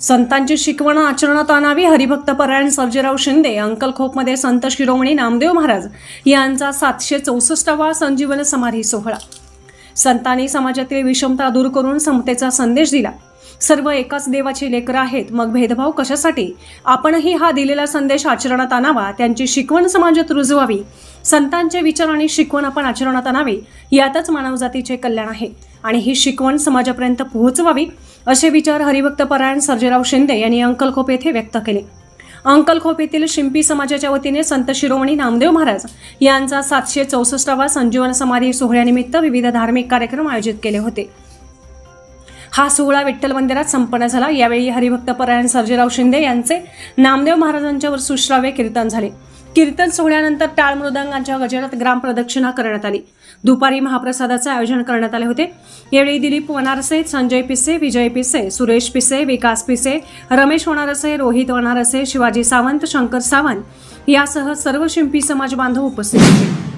संतांची शिकवण आचरणात आणावी हरिभक्त परायण सर्जेराव शिंदे अंकल खोपमध्ये संत शिरोमणी नामदेव महाराज यांचा सातशे चौसष्टावा संजीवन समाधी सोहळा. संतांनी समाजातील विषमता दूर करून समतेचा संदेश दिला. सर्व एकाच देवाची लेकरं आहेत. मग भेदभाव कशासाठी? आपणही हा दिलेला संदेश आचरणात आणावा त्यांची शिकवण समाजात रुजवावी. संतांचे विचार आणि शिकवण आपण आचरणात आणावी यातच मानवजातीचे कल्याण आहे. आणि ही शिकवण समाजापर्यंत पोहोचवावी असे विचार हरिभक्त परायण सर्जेराव शिंदे यांनी अंकलखोप येथे व्यक्त केले. अंकलखोप येथील शिंपी समाजाच्या वतीने संत शिरोमणी नामदेव महाराज यांचा सातशे चौसष्टावा संजीवन समाधी सोहळ्यानिमित्त विविध धार्मिक कार्यक्रम आयोजित केले होते. हा सोहळा विठ्ठल मंदिरात संपन्न झाला. यावेळी हरिभक्त परायण सर्जेराव शिंदे यांचे नामदेव महाराजांच्यावर सुश्राव्य कीर्तन झाले. कीर्तन सोहळ्यानंतर टाळ मृदंगांच्या गजरात ग्राम प्रदक्षिणा करण्यात आली. दुपारी महाप्रसादाचे आयोजन करण्यात आले होते. यावेळी दिलीप वनारसे संजय पिसे विजय पिसे सुरेश पिसे विकास पिसे रमेश वनारसे रोहित वनारसे शिवाजी सावंत शंकर सावंत यासह सर्व शिंपी समाज बांधव उपस्थित होते.